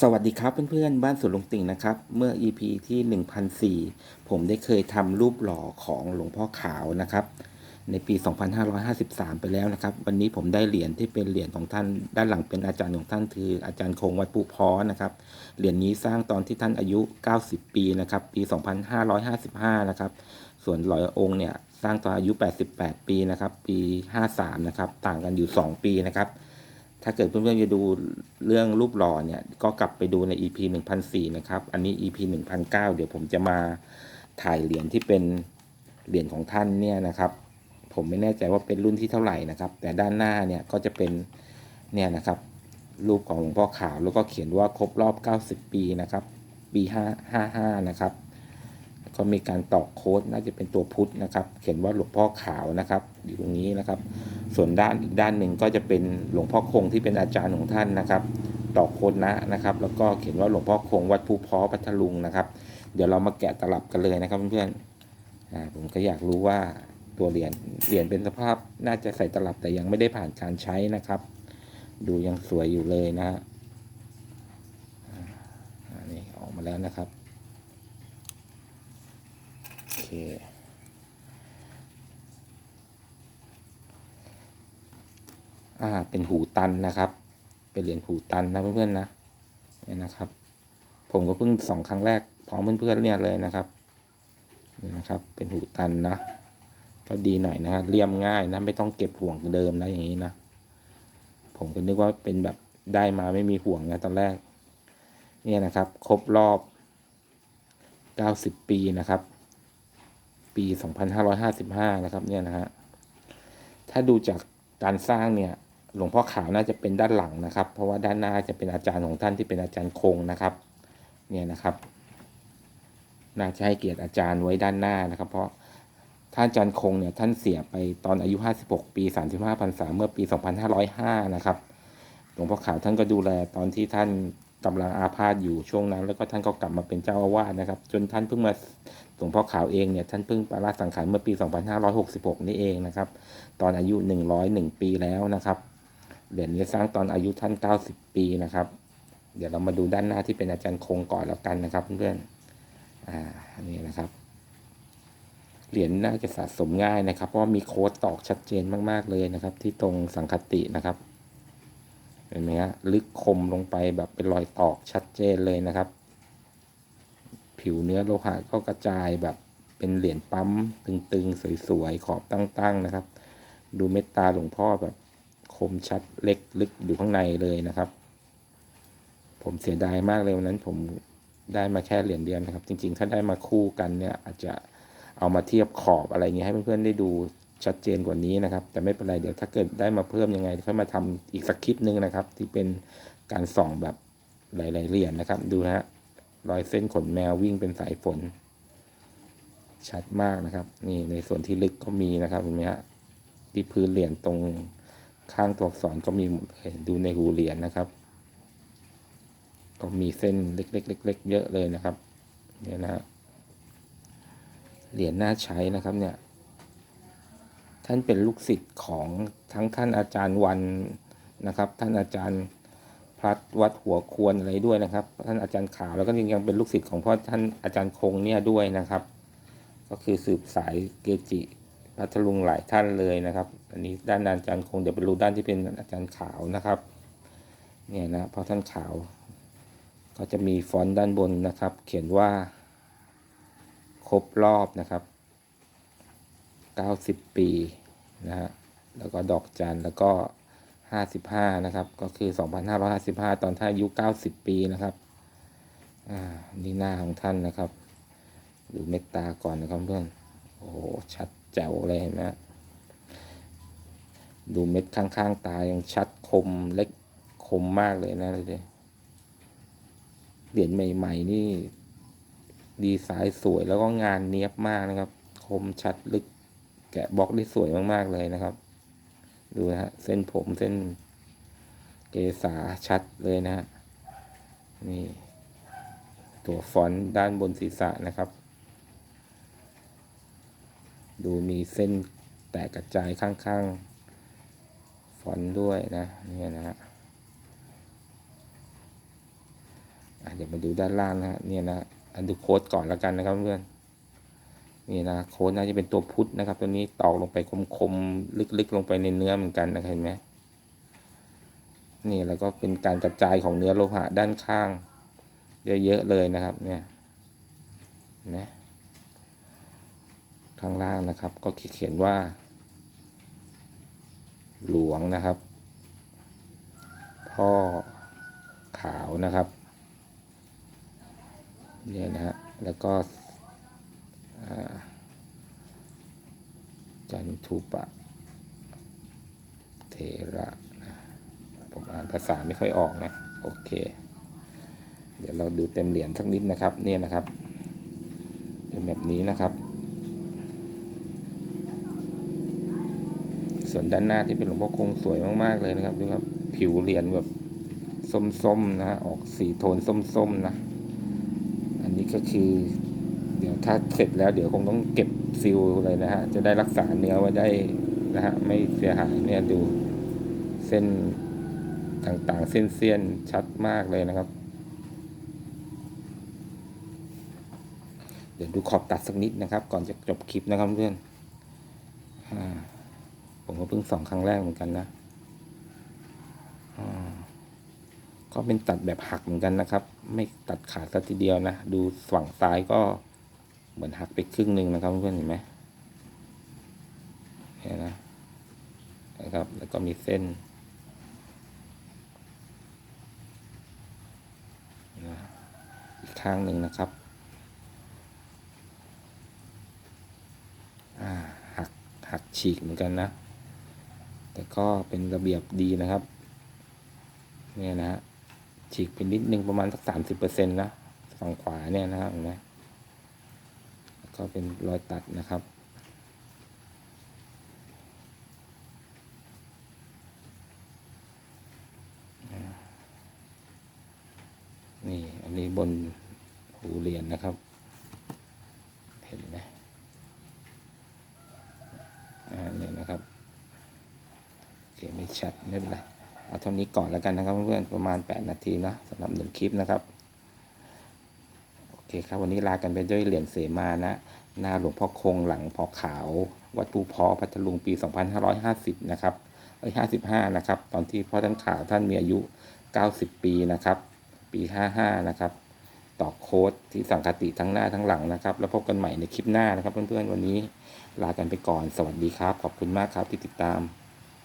สวัสดีครับเพื่อนๆ บ้านสวนลุงติ่งนะครับ เมื่อ EP ที่ 1004 ผมได้เคยทำรูปหล่อของหลวงพ่อขาวนะครับ ในปี 2553 ไปแล้วนะครับ วันนี้ผมได้เหรียญที่เป็นเหรียญของท่านด้านหลังเป็นอาจารย์ของท่านคืออาจารย์คงวัดปูพอนะครับเหรียญนี้สร้างตอนที่ท่านอายุ 90 ปีนะครับ ปี 2555 นะครับ ส่วนหลอยองค์เนี่ยสร้างตอนอายุ 88 ปีนะครับ ปี 53 นะครับ ต่างกันอยู่ 2 ปีนะครับ ถ้าเกิดเพื่อนๆจะดูเรื่องรูปหล่อเนี่ยก็กลับไปดูใน EP 1004นะครับ อันนี้ EP 1009 เดี๋ยวผมจะมาถ่ายเหรียญที่เป็นเหรียญของท่านเนี่ยนะครับ ผมไม่แน่ใจว่าเป็นรุ่นที่เท่าไหร่นะครับ แต่ด้านหน้าเนี่ยก็จะเป็นเนี่ยนะครับรูปของหลวงพ่อขาวแล้วก็เขียนว่าครบรอบ 90 ปีนะครับ ปี5 55 นะครับ ก็มีการตอกโค้ดน่าจะเป็นตัวพุทธนะครับ เขียนว่าหลวงพ่อขาวนะครับ อยู่ตรงนี้นะครับ ส่วนด้านอีกด้านหนึ่งก็จะเป็นหลวงพ่อคงที่เป็นอาจารย์ของท่านนะครับตอกโค้ดนะนะครับ แล้วก็เขียนว่าหลวงพ่อคงวัดภูเพอพัทลุงนะครับ เดี๋ยวเรามาแกะตลับกันเลยนะครับเพื่อนๆผมก็อยากรู้ว่าตัวเหรียญเหรียญเป็นสภาพน่าจะใส่ตลับแต่ยังไม่ได้ผ่านการใช้นะครับ ดูยังสวยอยู่เลยนะฮะนนี้ออกมาแล้วนะครับโอเค อ่า เป็นหูตันนะครับ เป็นเหรียญหูตันนะเพื่อนๆนะเนี่ยนะครับ ผมก็เพิ่งสองครั้งแรกพร้อมเพื่อนๆเนี่ยเลยนะครับนี่นะครับ เป็นหูตันนะ ก็ดีหน่อยนะครับเลี่ยมง่ายนะ ไม่ต้องเก็บห่วงเดิมนะอย่างนี้นะ ผมก็นึกว่าเป็นแบบได้มาไม่มีห่วงนะตอนแรก เนี่ยนะครับ ครบรอบ 90 ปีนะครับ ปี 2555 นะครับ เนี่ยนะฮะ ถ้าดูจากการสร้างเนี่ย หลวงพ่อขาวน่าจะเป็นด้านหลังนะครับ เพราะว่าด้านหน้าจะเป็นอาจารย์ของท่านที่เป็นอาจารย์คงนะครับ เนี่ยนะครับ น่าจะให้เกียรติอาจารย์ไว้ด้านหน้านะครับ เพราะท่านอาจารย์คงเนี่ยท่านเสียไปตอนอายุ 56 ปี 35พรรษาเมื่อปี 2505 นะครับ หลวงพ่อขาวท่านก็ดูแลตอนที่ท่านกำลังอาพาธอยู่ช่วงนั้น แล้วก็ท่านก็กลับมาเป็นเจ้าอาวาสนะครับ จนท่านเพิ่งมาหลวงพ่อขาวเองเนี่ยท่านเพิ่งปราสังขารเมื่อปี 2566 นี่เองนะครับ ตอนอายุ 101 ปีแล้วนะครับ เหรียญนี้สร้างตอนอายุท่าน 90 ปีนะครับ เดี๋ยวเรามาดูด้านหน้าที่เป็นอาจารย์คงก่อนแล้วกันนะครับเพื่อนๆอ่าอันนี้นะครับเหรียญน่าจะสะสมง่ายนะครับ เพราะมีโค้ดตอกชัดเจนมาก ๆ เลยนะครับ ที่ตรงสังคตินะครับ เห็นไหมฮะลึกคมลงไปแบบเป็นรอยตอกชัดเจนเลยนะครับ ผิวเนื้อโลหะก็กระจายแบบเป็นเหรียญปั๊มตึง ๆ สวย ๆ ขอบตั้ง ๆ นะครับ ดูเม็ดตาหลวงพ่อแบบ คมชัดเล็กลึกอยู่ข้างในเลยนะครับ ผมเสียดายมากเลยวันนั้นผมได้มาแค่เหรียญเดียวนะครับ จริง ๆ ถ้าได้มาคู่กันเนี่ย อาจจะเอามาเทียบขอบอะไรเงี้ยให้เพื่อนๆได้ดูชัดเจนกว่านี้นะครับ แต่ไม่เป็นไรเดี๋ยวถ้าเกิดได้มาเพิ่มยังไงค่อยมาทำอีกสักคลิปหนึงนะครับ ที่เป็นการส่องแบบหลายๆเหรียญนะครับ ดูฮะรอยเส้นขนแมววิ่งเป็นสายฝน ชัดมากนะครับ นี่ในส่วนที่ลึกก็มีนะครับเห็นไหมฮะที่พื้นเหรียญตรง ข้างตัวอักษรก็มีหมดเลยดูในหูเหรียญนะครับ ก็มีเส้นเล็กๆเล็กๆเยอะเลยนะครับ เนี่ยนะฮะเหรียญน่าใช้นะครับเนี่ย ท่านเป็นลูกศิษย์ของทั้งท่านอาจารย์วันนะครับ ท่านอาจารย์พลัดวัดหัวควรอะไรด้วยนะครับ ท่านอาจารย์ขาวแล้วก็ยังเป็นลูกศิษย์ของพ่อท่านอาจารย์คงเนี่ยด้วยนะครับ ก็คือสืบสายเกจิ พัทลุงหลายท่านเลยนะครับ อันนี้ด้านอาจารย์คงเดี๋ยวไปรู้ด้านที่เป็นอาจารย์ขาวนะครับ เนี่ยนะเพราะท่านขาว ก็จะมีฟอนต์ด้านบนนะครับ เขียนว่า ครบรอบนะครับ 90 ปีนะฮะแล้วก็ดอกจันแล้วก็ 55 นะครับ ก็คือ 2555 ตอนท่านอายุ 90 ปีนะครับอ่านี่หน้าของท่านนะครับ ดูเม็ดตาก่อนนะครับเพื่อนโอ้โหชัด จ๋วเลยเห็นไหมดูเม็ดข้างๆ ตายังชัดคมเล็กคมมากเลยนะเลยเหรียญใหม่ ๆ นี่ ดีไซน์สวยแล้วก็งานเนี้ยบมากนะครับ คมชัดลึกแกะบล็อกได้สวยมากๆเลยนะครับ ดูนะฮะเส้นผมเส้นเกษาชัดเลยนะฮะนี่ ตัวฟอนต์ด้านบนศีรษะนะครับ ดูมีเส้นแตกกระจายข้างๆฟอนต์ด้วยนะนี่นะฮะเดี๋ยวมาดูด้านล่างนะฮะเนี่ยนะอันดูโค้ดก่อนแล้วกันนะครับเพื่อนนี่นะโค้ดน่าจะเป็นตัวพุทธนะครับ ตัวนี้ตอกลงไปคมๆลึกๆลงไปในเนื้อเหมือนกันนะเห็นไหมนี่แล้วก็เป็นการกระจายของเนื้อโลหะด้านข้าง เยอะๆเลยนะครับ เนี่ยนะ ข้างล่างนะครับ ก็เขียนว่า หลวงนะครับ พ่อขาวนะครับเนี่ยนะฮะแล้วก็จันทุปะ เทระนะผมอ่านภาษาไม่ค่อยออกนะ โอเค เดี๋ยวเราดูเต็มเหรียญสักนิดนะครับ เนี่ยนะครับเป็นแบบนี้นะครับ ส่วนด้านหน้าที่เป็นหลวงพ่อคงสวยมากๆเลยนะครับดูครับ ผิวเหรียญแบบส้มๆนะฮะออกสีโทนส้มๆนะ อันนี้ก็คือ เดี๋ยวถ้าเสร็จแล้วเดี๋ยวคงต้องเก็บซิลเลยนะฮะ จะได้รักษาเนื้อไว้ได้นะฮะ ไม่เสียหายเนี่ยดูเส้นต่างๆ เส้นเสี้ยนชัดมากเลยนะครับ เดี๋ยวดูขอบตัดสักนิดนะครับ ก่อนจะจบคลิปนะครับเพื่อนอ่า ผมก็เพิ่งส่องครั้งแรกเหมือนกันนะก็เป็นตัดแบบหักเหมือนกันนะครับ ไม่ตัดขาดสักทีเดียวนะ ดูฝั่งซ้ายก็เหมือนหักไปครึ่งหนึ่งนะครับเพื่อนเห็นไหมเห็นนะนะครับ แล้วก็มีเส้นอีกข้างหนึ่งนะครับหักหักฉีกเหมือนกันนะ แต่ก็เป็นระเบียบดีนะครับ เนี่ยนะฮะฉีกไปนิดนึงประมาณสักสามสิบเปอร์เซ็นต์นะฝั่งขวาเนี่ยนะครับเห็นไหมก็เป็นรอยตัดนะครับนี่อันนี้บนหูเหรียญนะครับ เห็นไหมอ่าเนี่ยนะครับโอเคไม่ ชัดไม่เป็นไรเอาเท่านี้ก่อนแล้วกันนะครับเพื่อนๆประมาณ 8 นาทีนะสำหรับหนึ่งคลิปนะครับโอเคครับวันนี้ลากันไปด้วยเหรียญเสมานะ หน้าหลวงพ่อคงหลังพอขาว วัดภูพอพัทลุงปี 2550 นะครับเอ้ย55 นะครับ ตอนที่พ่อท่านขาวท่านมีอายุ 90 ปีนะครับ ปี 55 นะครับ ต่อโค้ดที่สังคติทั้งหน้าทั้งหลังนะครับ แล้วพบกันใหม่ในคลิปหน้านะครับ เพื่อนๆวันนี้ลากันไปก่อนสวัสดีครับ ขอบคุณมากครับที่ติดตาม